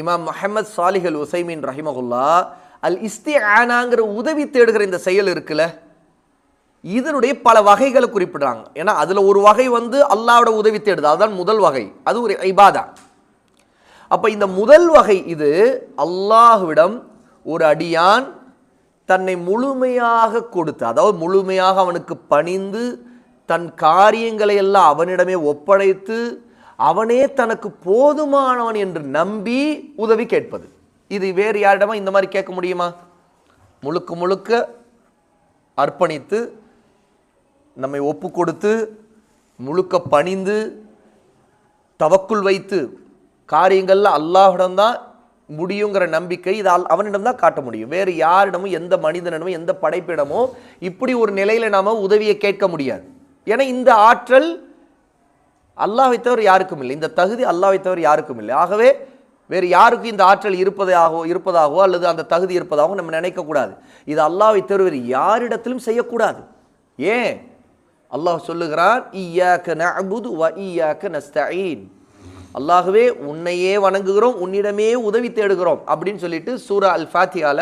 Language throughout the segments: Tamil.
இமாம் முஹம்மது சாலிஹல் உசைமின் ரஹிமகுல்லா அல் இஸ்தி ஆனாங்கிற உதவி தேடுகிற இந்த செயல் இருக்குல்ல? இதனுடைய பல வகைகளை குறிப்பிடுறாங்க. ஏன்னா அதில் ஒரு வகை வந்து அல்லாவோட உதவி தேடுது. அதுதான் முதல் வகை. அது ஒரு ஐபாதா அப்போ இந்த முதல் வகை இது அல்லாஹ்விடம் ஒரு அடியான் தன்னை முழுமையாக கொடுத்து அதாவது முழுமையாக அவனுக்கு பணிந்து தன் காரியங்களை எல்லாம் அவனிடமே ஒப்படைத்து அவனே தனக்கு போதுமானவன் என்று நம்பி உதவி கேட்பது. இது வேறு யாரிடமா இந்த மாதிரி கேட்க முடியுமா? முழுக்க முழுக்க அர்ப்பணித்து நம்மை ஒப்பு கொடுத்து முழுக்க பணிந்து தவக்குள் வைத்து காரியங்கள்ல அல்லாஹ்விடம்தான் முடியுங்கிற நம்பிக்கை இது அல்- அவனிடம்தான் காட்ட முடியும். வேறு யாரிடமும் எந்த மனிதனிடமும் எந்த படைப்பிடமோ இப்படி ஒரு நிலையில் நாம் உதவியை கேட்க முடியாது. ஏன்னா இந்த ஆற்றல் அல்லாஹ்வை தவிர யாருக்கும் இல்லை. இந்த தகுதி அல்லாஹ்வை தவிர யாருக்கும் இல்லை. ஆகவே வேறு யாருக்கும் இந்த ஆற்றல் இருப்பதாகவோ இருப்பதாகவோ அல்லது அந்த தகுதி இருப்பதாகவோ நம்ம நினைக்கக்கூடாது இது அல்லாஹ்வை தவிர வேறு யாரிடத்திலும் செய்யக்கூடாது. ஏன்? அல்லாஹ் சொல்லுகிறான் ஈயாக்க நஅபுது வ ஈயாக்க நஸ்தஈன். அல்லாஹ்வே உன்னையே வணங்குகிறோம் உன்னிடமே உதவி தேடுகிறோம் அப்படின்னு சொல்லிட்டு சூரா அல் ஃபாத்தியால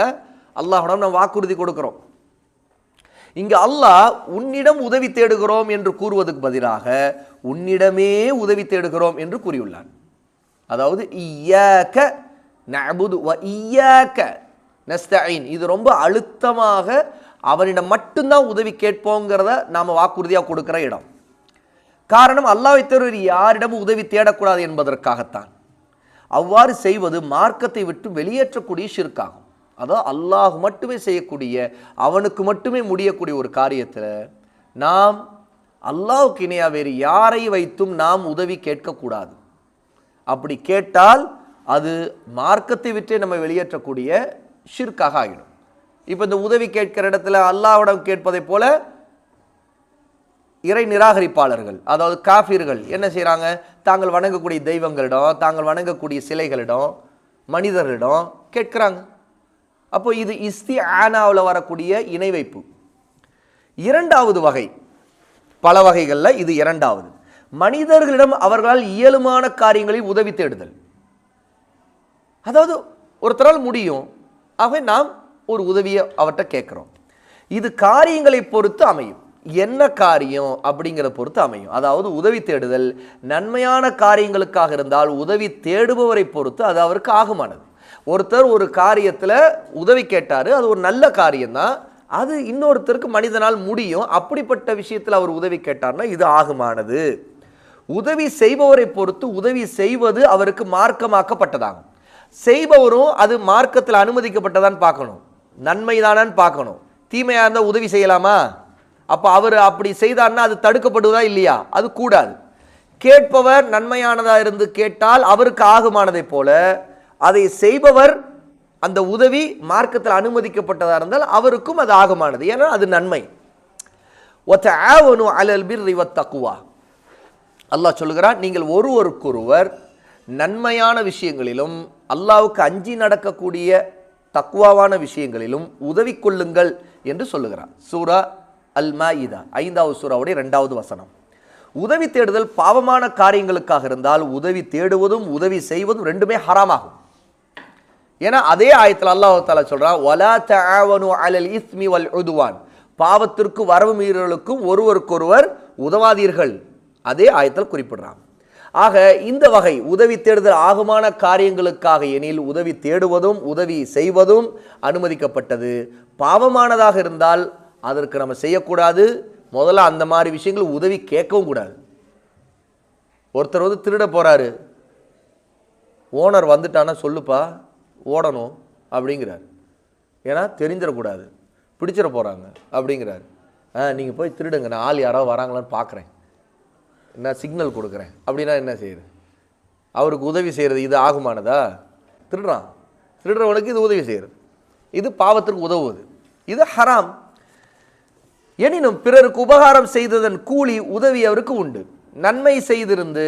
அல்லாஹ்விடம் நம்ம வாக்குறுதி கொடுக்குறோம். இங்கே அல்லாஹ் உன்னிடம் உதவி தேடுகிறோம் என்று கூறுவதற்கு பதிலாக உன்னிடமே உதவி தேடுகிறோம் என்று கூறியுள்ளான். அதாவது இயக்க நஅபுது வ இய்யாக்க இது ரொம்ப அழுத்தமாக அவனிடம் மட்டும்தான் உதவி கேட்போங்கிறத நாம் வாக்குறுதியாக கொடுக்குற இடம். காரணம் அல்லாவை தவிர யாரிடமும் உதவி தேடக்கூடாது என்பதற்காகத்தான். அவ்வாறு செய்வது மார்க்கத்தை விட்டு வெளியேற்றக்கூடிய ஷிர்காகும் அதான் அல்லாஹ் மட்டுமே செய்யக்கூடிய அவனுக்கு மட்டுமே முடியக்கூடிய ஒரு காரியத்தில் நாம் அல்லாஹ்வுக்கு இணையாக வேறு யாரை வைத்தும் நாம் உதவி கேட்கக்கூடாது. அப்படி கேட்டால் அது மார்க்கத்தை விட்டே நம்ம வெளியேற்றக்கூடிய ஷிர்காக ஆகிடும். இப்போ இந்த உதவி கேட்கிற இடத்துல அல்லாவிடம் கேட்பதைப் போல இறை நிராகரிப்பாளர்கள் அதாவது காஃபிர்கள் என்ன செய்கிறாங்க தாங்கள் வணங்கக்கூடிய தெய்வங்களிடம் தாங்கள் வணங்கக்கூடிய சிலைகளிடம் மனிதர்களிடம் கேட்குறாங்க. அப்போ இது இஸ்தி ஆனாவில் வரக்கூடிய இணை வைப்பு இரண்டாவது வகை. பல வகைகளில் இது இரண்டாவது. மனிதர்களிடம் அவர்களால் இயலுமான காரியங்களில் உதவி தேடுதல். அதாவது ஒருத்தரால் முடியும். ஆகவே நாம் ஒரு உதவியை அவர்கிட்ட கேட்குறோம். இது காரியங்களை பொறுத்து அமையும். என்ன காரியம் அப்படிங்கிறத பொறுத்து அமையும். அதாவது உதவி தேடுதல் நன்மையான காரியங்களுக்காக இருந்தால் உதவி தேடுபவரை பொறுத்து அது அவருக்கு ஆகுமானது. ஒருத்தர் ஒரு காரியத்தில் உதவி கேட்டார் அது ஒரு நல்ல காரியம்தான். அது இன்னொருத்தருக்கு மனிதனால் முடியும். அப்படிப்பட்ட விஷயத்தில் அவர் உதவி கேட்டார்னா இது ஆகுமானது. உதவி செய்பவரை பொறுத்து உதவி செய்வது அவருக்கு மார்க்கமாக்கப்பட்டதாகும். செய்பவரும் அது மார்க்கத்தில் அனுமதிக்கப்பட்டதான்னு பார்க்கணும். நன்மைதானான்னு பார்க்கணும். தீமையாக இருந்தால் உதவி செய்யலாமா? அப்போ அவர் அப்படி செய்தார்னா அது தடுக்கப்படுவதா இல்லையா? அது கூடாது. கேட்பவர் நன்மையானதாக இருந்து கேட்டால் அவருக்கு ஆகுமானதை போல அதை செய்பவர் அந்த உதவி மார்க்கத்தில் அனுமதிக்கப்பட்டதாக இருந்தால் அவருக்கும் அது ஆகமானது. ஏன்னா அது நன்மை. ஒத்தஆவனு அலல் பிர்ரி வத்தக்குவா அல்லாஹ் சொல்லுகிறான் நீங்கள் ஒருவருக்கொருவர் நன்மையான விஷயங்களிலும் அல்லாவுக்கு அஞ்சி நடக்கக்கூடிய தக்குவாவான விஷயங்களிலும் உதவி கொள்ளுங்கள் என்று சொல்லுகிறான். சூரா அல் மாயிதா ஐந்தாவது சூறாவுடைய ரெண்டாவது வசனம். உதவி தேடுதல் பாவமான காரியங்களுக்காக இருந்தால் உதவி தேடுவதும் உதவி செய்வதும் ரெண்டுமே ஹராமாகும். ஏன்னா அதே ஆயத்தில் அல்லாஹ் தாலா சொல்றான் வலா அலல் இஸ்மி வல் உதுவான். பாவத்திற்கு வரவு மீறலுக்கும் ஒருவருக்கொருவர் உதவாதீர்கள். அதே ஆயத்தில் குறிப்பிடுறான். ஆக இந்த வகை உதவி தேடுதல் ஆகுமான காரியங்களுக்காக எனில் உதவி தேடுவதும் உதவி செய்வதும் அனுமதிக்கப்பட்டது. பாவமானதாக இருந்தால் அதற்கு நம்ம செய்யக்கூடாது. முதல்ல அந்த மாதிரி விஷயங்கள் உதவி கேட்கவும் கூடாது. ஒருத்தர் வந்து திருட போறாரு. ஓனர் வந்துட்டான்னா சொல்லுப்பா. ஓடணும் அப்படிங்கிறார். ஏன்னா தெரிஞ்சிடக்கூடாது. பிடிச்சிட போகிறாங்க அப்படிங்கிறார். ஆ நீங்கள் போய் திருடுங்க. நான் ஆள் யாராவது வராங்களான்னு பார்க்குறேன் நான் சிக்னல் கொடுக்குறேன். அப்படின்னா என்ன செய்யுது? அவருக்கு உதவி செய்கிறது இது ஆகுமானதா? திருடுறான். திருடுறவனுக்கு இது உதவி செய்கிறது இது பாவத்திற்கு உதவுவது. இது ஹராம். எனினும் பிறருக்கு உபகாரம் செய்ததன் கூலி உதவி அவருக்கு உண்டு. நன்மை செய்திருந்து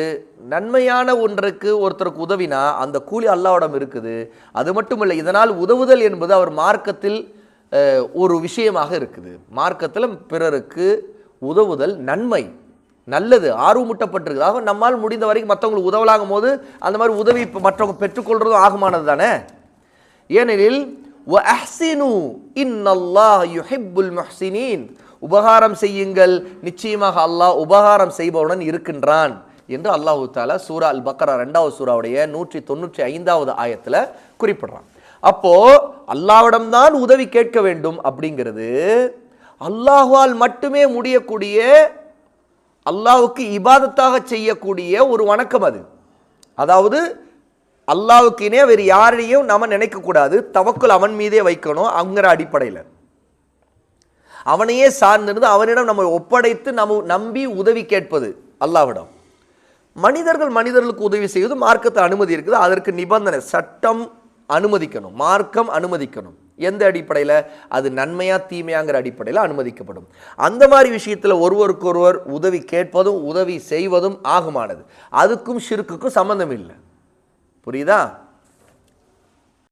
நன்மையான ஒன்றுக்கு ஒருத்தருக்கு உதவினா அந்த கூலி அல்லாவிடம் இருக்குது. அது மட்டும் இல்லை இதனால் உதவுதல் என்பது அவர் மார்க்கத்தில் ஒரு விஷயமாக இருக்குது. மார்க்கத்தில் பிறருக்கு உதவுதல் நன்மை நல்லது ஆர்வமூட்டப்பட்டிருக்குது. நம்மால் முடிந்த வரைக்கும் மற்றவங்களுக்கு உதவலாகும் போது அந்த மாதிரி உதவி இப்போ மற்றவங்க பெற்றுக்கொள்கிறதும் ஆகமானது தானே ஏனெனில் இன்னல்லாஹ் யுஹிப்புல் மஹ்சினின் உபகாரம் செய்யுங்கள். நிச்சயமாக அல்லாஹ் உபகாரம் செய்பவனுடன் இருக்கின்றான். என்று அல்லாஹு தாலா சூரா அல் பக்ரா ரெண்டாவது சூறாவுடைய நூற்றி தொண்ணூற்றி ஐந்தாவது ஆயத்தில் குறிப்பிடுறான். அப்போ அல்லாவிடம்தான் உதவி கேட்க வேண்டும் அப்படிங்கிறது அல்லாஹ்வால் மட்டுமே முடியக்கூடிய அல்லாவுக்கு இபாதத்தாக செய்யக்கூடிய ஒரு வணக்கம் அது. அதாவது அல்லாவுக்கு இணைய வேறு யாரையும் நாம் நினைக்கக்கூடாது. தவக்குள் அவன் மீதே வைக்கணும் அவங்கிற அடிப்படையில். அவனையே சார்ந்திருந்து அவனிடம் நம்ம ஒப்படைத்து நம்ம நம்பி உதவி கேட்பது அல்லாவிடம் மனிதர்கள் மனிதர்களுக்கு உதவி செய்வது மார்க்கத்தை அனுமதி இருக்குது. அதற்கு நிபந்தனை சட்டம் அனுமதிக்கணும். மார்க்கம் அனுமதிக்கணும். எந்த அடிப்படையில்? அது நன்மையா தீமையாங்கிற அடிப்படையில் அனுமதிக்கப்படும். அந்த மாதிரி விஷயத்தில் ஒருவருக்கொருவர் உதவி கேட்பதும் உதவி செய்வதும் ஆகமானது. அதுக்கும் சிறுக்குக்கும் சம்மந்தம் இல்லை. புரியுதா?